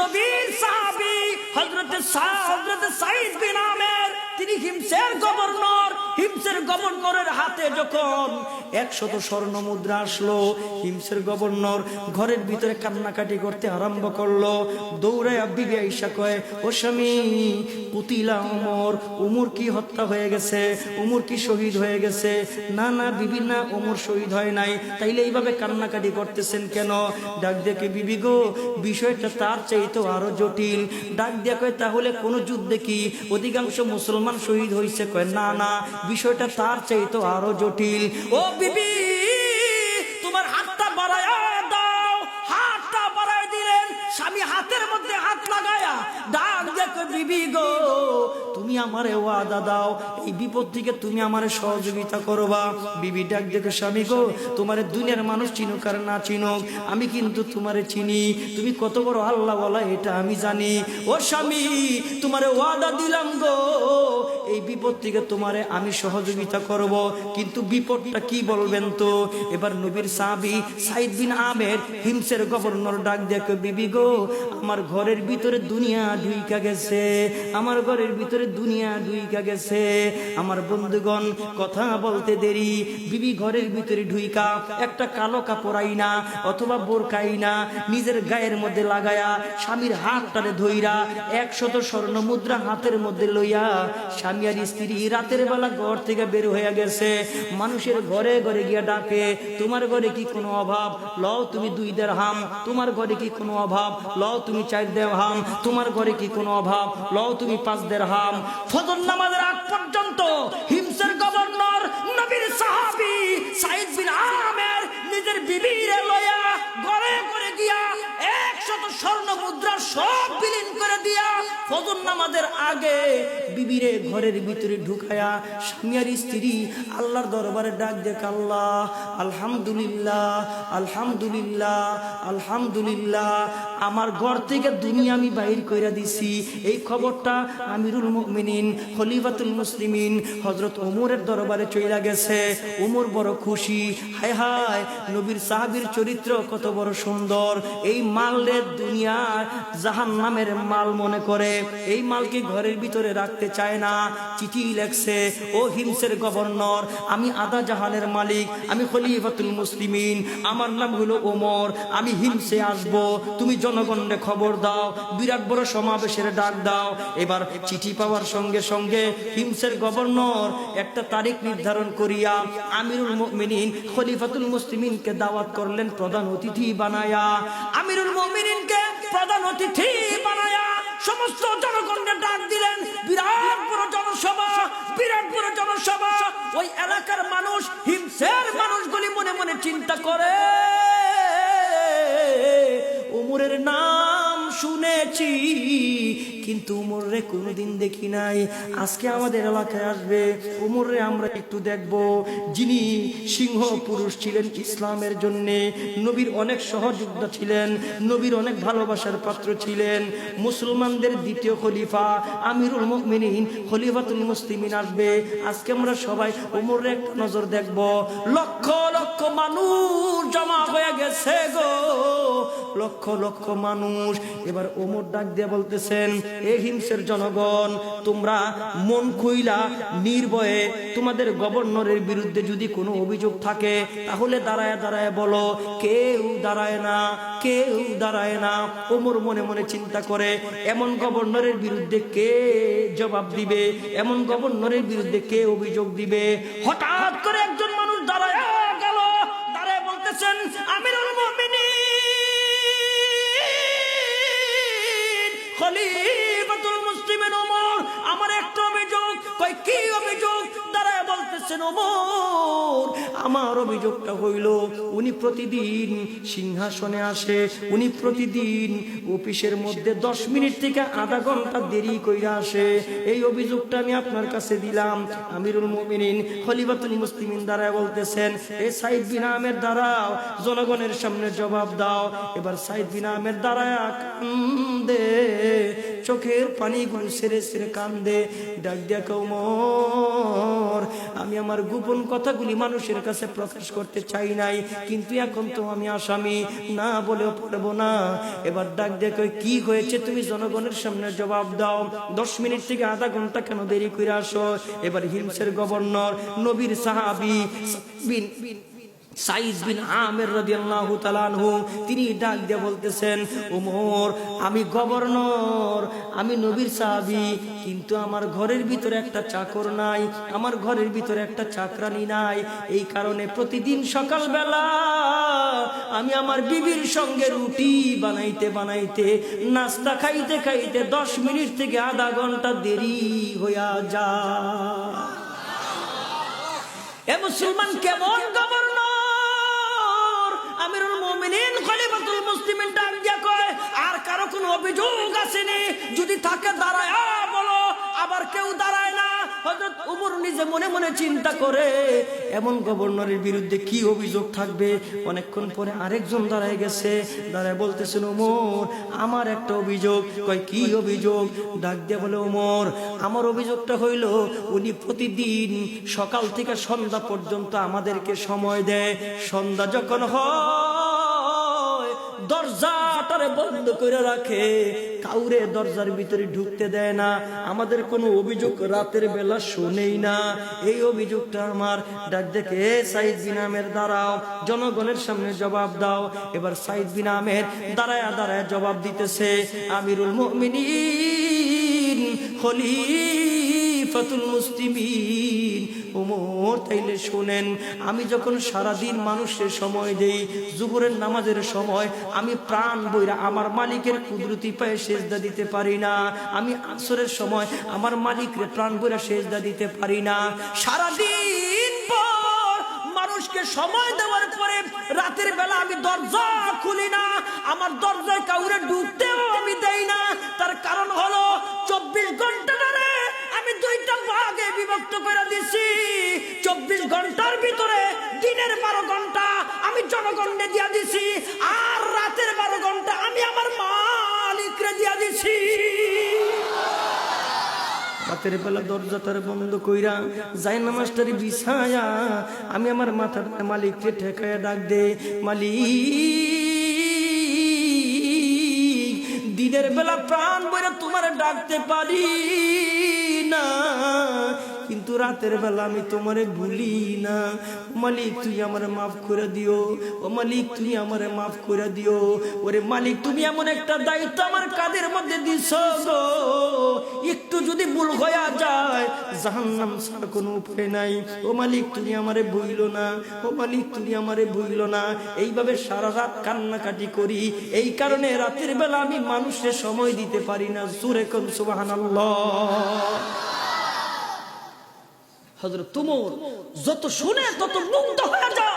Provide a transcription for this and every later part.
নবীর সাহাবী হযরত হযরত সাইদ বিন আমের তিনি হিমসের গভর্নর। হিমসের গভর্নরের হাতে যখন একশত স্বর্ণ মুদ্রা আসলো, হিমসের গভর্নর ঘরের ভিতরে কান্নাকাটি করতে আরম্ভ করল। দৌড়ে ও স্বামী ওমর উমর কি হত্যা হয়ে গেছে? উমর কি শহীদ হয়ে গেছে? না না ওমর শহীদ হয় নাই। তাইলে এইভাবে কান্নাকাটি করতেছেন কেন? ডাক দেখে বিবি গো, বিষয়টা তার চাইতো আরও জটিল। ডাক কয়, তাহলে কোন যুদ্ধে কি অধিকাংশ মুসলমান শহীদ হয়েছে কয় না না বিষয়টা তার চাইতো আরও জটিল। ও বিবি! হাতের মধ্যে হাত লাগায়া, ডাক দেখো, বিবি গো, তুমি আমারে ওয়াদা দাও। এই বিপদ থেকে তুমি আমারে সহযোগিতা করবা। বিবি ডাক দেখো, স্বামী গো, তোমারে দুনিয়ার মানুষ চিনুক আর না চিনুক। আমি কিন্তু তোমারে চিনি। তুমি কত বড় আল্লাহ বলা এটা আমি জানি। ও স্বামী, তোমারে ওয়াদা দিলাম গো। এই বিপদ থেকে তোমারে আমি সহযোগিতা করব। কিন্তু বিপদটা কি বলবেন তো? এবার নবীর সাহাবি সাইদ বিন আমের হিমসের গভর্নর ডাক দেখো, বিবি গো আমার ঘরের ভিতরে দুনিয়া ঢুইকা গেছে, আমার ঘরের ভিতরে দুনিয়া ঢুইকা গেছে। আমার বন্ধুগণ, কথা বলতে দেরি, বিবি ঘরের ভিতরে ঢুইকা, একটা কালো কাপড় আইনা অথবা বোরকাই না নিজের গায়ের মধ্যে লাগায়া স্বামীর হাতটারে ধইরা একশত স্বর্ণ মুদ্রা হাতের মধ্যে লইয়া স্বামী আর স্ত্রী রাতের বেলা ঘর থেকে বের হয়ে গেছে। মানুষের ঘরে ঘরে গিয়া ডাকে, তোমার ঘরে কি কোনো অভাব? লও তুমি দুই দেড় হাম তোমার ঘরে কি কোনো অভাব? লও তুমি চার দের হাম তোমার ঘরে কি কোনো অভাব? লও তুমি পাঁচ দেড় হাম ফজর নামাজের আগ পর্যন্ত হিমসের গভর্নর, নবীর সাহাবি সাইদ বিন আমের নিজের বিবিরে লয়া ঘরে করে গিয়া একশত স্বর্ণ মুদ্রা সব বিলীন দিয়া ফজর নামাজের আগে বিবিরে ঘরের ভিতরে ঢুকায়া স্বামী আর স্ত্রী আল্লাহর দরবারে ডাক দেখ আল্লাহ আলহামদুলিল্লাহ আলহামদুলিল্লাহ আলহামদুলিল্লাহ, আমার ঘর থেকে দুনিয়া আমি বাইর কইরা দিছি। এই খবরটা আমিরুল মুমিনিন, খলিফাতুল মুসলিমিন হজরত ওমরের দরবারে চইলা গেছে। ওমর বড় খুশি, হায় হায়, নবীর সাহাবীর চরিত্র কত বড় সুন্দর। এই মালের দুনিয়া জাহান নামের মাল মনে করে, এই মালকে ঘরের ভিতরে রাখতে চায় না। চিঠি লেখছে, ও হিমসের গভর্নর, আমি আদা জাহানের মালিক, আমি খলিফাতুল মুসলিমিন, আমার নাম হলো ওমর, আমি হিমসে আসব, তুমি জনগণকে খবর দাও, বিরাট বড় সমাবেশের ডাক দাও। এবার চিঠি পাওয়ার সঙ্গে সঙ্গে হিমসের গভর্নর একটা তারিখ নির্ধারণ করিয়া আমিরুল মুমিনিন খলিফাতুল মুসলিমিনকে দাওয়াত করলেন প্রধান অতিথি বানায়া। আমিরুল মুমিনিনকে প্রধান অতিথি বানায়া। সমস্ত জনগণকে ডাক দিলেন, বিরাট বড় জনসভা, বিরাট বড় জনসভা। ওই এলাকার মানুষ হিমসের মানুষগুলি মনে মনে চিন্তা করে। উমরের নাম শুনেছি। কিন্তু উমরে কোনোদিন দেখি নাই। আজকে আমাদের এলাকায় আসবে। উমরে আমরা একটু দেখব। যিনি সিংহ পুরুষ ছিলেন ইসলামের জন্য, নবীর অনেক সহযোদ্ধা ছিলেন, নবীর অনেক ভালোবাসার পাত্র ছিলেন। মুসলমানদের দ্বিতীয় খলিফা আমিরুল মুমিনিন, খলিফাতুল মুসলিমিন আসবে। আজকে আমরা সবাই উমরে একটা নজর দেখব। লক্ষ লক্ষ মানুষ জমা হয়ে গেছে গো। লক্ষ লক্ষ মানুষ। এবার ওমর ডাক দিয়ে বলতেছেন এ হিংসের জনগণ, তোমরা মন খুইলা নির্ভয়ে তোমাদের গভর্নরের বিরুদ্ধে যদি কোনো অভিযোগ থাকে, তাহলে দাঁড়ায় দাঁড়ায় বলো, কেউ দাঁড়ায় না, কেউ দাঁড়ায় না। ওমর মনে মনে চিন্তা করে, এমন গভর্নরের বিরুদ্ধে কে জবাব দিবে? এমন গভর্নরের বিরুদ্ধে কে অভিযোগ দিবে? হঠাৎ করে একজন খলিফাতুল মুসলিমিন ওমর আমার একটা অভিযোগ। কই কি অভিযোগ? দাঁড়ায় ওমর। আমার অভিযোগটা হইল, উনি প্রতিদিন সিংহাসনে আসে, উনি প্রতিদিন অফিসের মধ্যে দশ মিনিট থেকে আধা ঘণ্টা দেরি কইরা আসে। এই অভিযোগটা আমি আপনার কাছে দিলাম। আমিরুল মুমিনিন খলিফাতুল মুসলিমিন দাঁড়ায় বলতেছেন, এ সাইদ বিন দাঁড়াও জনগণের সামনে জবাব দাও। এবার সাইদ বিন দাঁড়ায় কান্দে চোখের পানি গুণ সেরে সেরে কান্দে। ডাক দিয়া কৌমর আমি আমার গোপন কথাগুলি মানুষের কাছে প্রকাশ করতে চাই নাই, কিন্তু এখন তো আমি আসামি, না বলেও পারব না। এবার ডাক দেখো কি হয়েছে? তুমি জনগণের সামনে জবাব দাও। দশ মিনিট থেকে আধা ঘণ্টা কেন দেরি করে আসো? এবার হিমসের গভর্নর, নবীর সাহাবি বিন তিনি ডাক দিয়ে বলতেছেন আমি গভর্নর, আমি নবীর কিন্তু আমার ঘরের ভিতরে একটা চাকর নাই, আমার ঘরের ভিতরে একটা চাকরানি নাই। এই কারণে প্রতিদিন সকালবেলা আমি আমার বিবির সঙ্গে রুটি বানাইতে বানাইতে, নাস্তা খাইতে খাইতে দশ মিনিট থেকে আধা ঘণ্টা দেরি হইয়া যায়। এ মুসলমান কেমন গভর্নর? আমিরুল খলিফাতুল মুসলিমিন ডাক কয়, আর কারও কোনো অভিযোগ আসেনি? যদি থাকে, দাঁড়ায় বলো। আবার কেউ দাঁড়ায় না। হযরত উমর নিজে মনে মনে চিন্তা করে, এমন গভর্নরের বিরুদ্ধে কি অভিযোগ থাকবে? অনেকক্ষণ পরে আরেকজন দাঁড়ায় গেছে। দাঁড়ায় বলতেছেন ওমর আমার একটা অভিযোগ। কয়, কি অভিযোগ? ডাক দিয়ে বলে ওমর আমার অভিযোগটা হইল, উনি প্রতিদিন সকাল থেকে সন্ধ্যা পর্যন্ত আমাদেরকে সময় দেয়। সন্ধ্যা যখন হয় দরজাটারে বন্ধ করে রাখে। কাউরে দরজার ভিতরে ঢুকতে দেয় না। আমাদের কোনো অভিযোগ রাতের বেলা শোনেই না। এই অভিযোগটা আমার ডাক দেখে সাইদ বিনামের দাঁড়াও। জনগণের সামনে জবাব দাও। এবার সাইদ বিনামের দাঁড়ায় দাঁড়ায় জবাব দিতেছে, আমিরুল মুমিনিন খলিফাতুল মুসলিমিন। ওমর তাইলে শোনেন, আমি যখন সারাদিন মানুষের সময় দেই জুবরের নামাজের সময়, আমি প্রাণ বইরা আমার মালিকের কুদরতি পায়ে সেজদা দিতে পারি না। আমি আসরের সময় আমার মালিকরে প্রাণ বইরা সেজদা দিতে পারি না। সারাদিন পর মানুষকে সময় দেওয়ার পরে রাতের বেলা আমি দরজা খুলি না। আমার দরজায় কাউরে ঢুকতেও আমি দেই না। তার কারণ হলো ভাগে বিভক্ত করে দিছি। চব্বিশ ঘণ্টার ভিতরে দিনের বারো ঘণ্টা আমি জনগণে দিয়া দিছি, আর রাতের বারো ঘণ্টা আমি আমার মালিকরে দিয়া দিছি। রাতের বেলা দরজা তার বন্ধ কইরা যাই নামাজটারি বিছায়া, আমি আমার মাথার মালিককে ঠেকায়া ডাক দে, মালিক, দিনের বেলা প্রাণ বইরা তোমার ডাকতে পারি। না। কিন্তু রাতের বেলা আমি তোমারে ভুলি না। মালিক তুই আমারে মাফ করে দিও। ও মালিক, তুমি আমারে মাফ করে দিও। ওরে মালিক, তুমি এমন একটা দায়িত্ব আমার কাদের মধ্যে গো। একটু যদি ভুল হয়ে যায়, জাহান্নাম ছাড়া কোনো উপায় নাই। ও মালিক, তুমি আমারে ভুইল না। ও মালিক, তুমি আমারে ভুইল না। এইভাবে সারা রাত কান্নাকাটি করি। এই কারণে রাতের বেলা আমি মানুষের সময় দিতে পারি না। সুরে কোন সুবহানাল্লাহ। হজরত তুমর যত শুনে তত মুগ্ধ হয়ে যা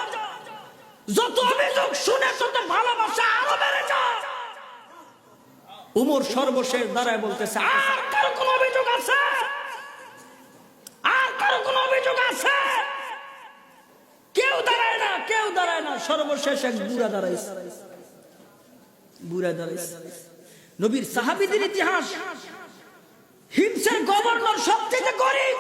যত অভিযোগ শুনে তত ভালোবাসা আরও বেড়ে যা উমর সর্বশেষ দাঁড়ায় বলতেছে, আর কারও কোন অভিযোগ আছে? আর কারও কোন অভিযোগ আছে? কেউ দাঁড়ায় না, কেউ দাঁড়ায় না, সর্বশেষ এক বুড়া দাঁড়াইছে। বুড়া দাঁড়াইছে। নবীর সাহাবিদের ইতিহাস হিমসের গভর্নর সবচেয়ে গরিব।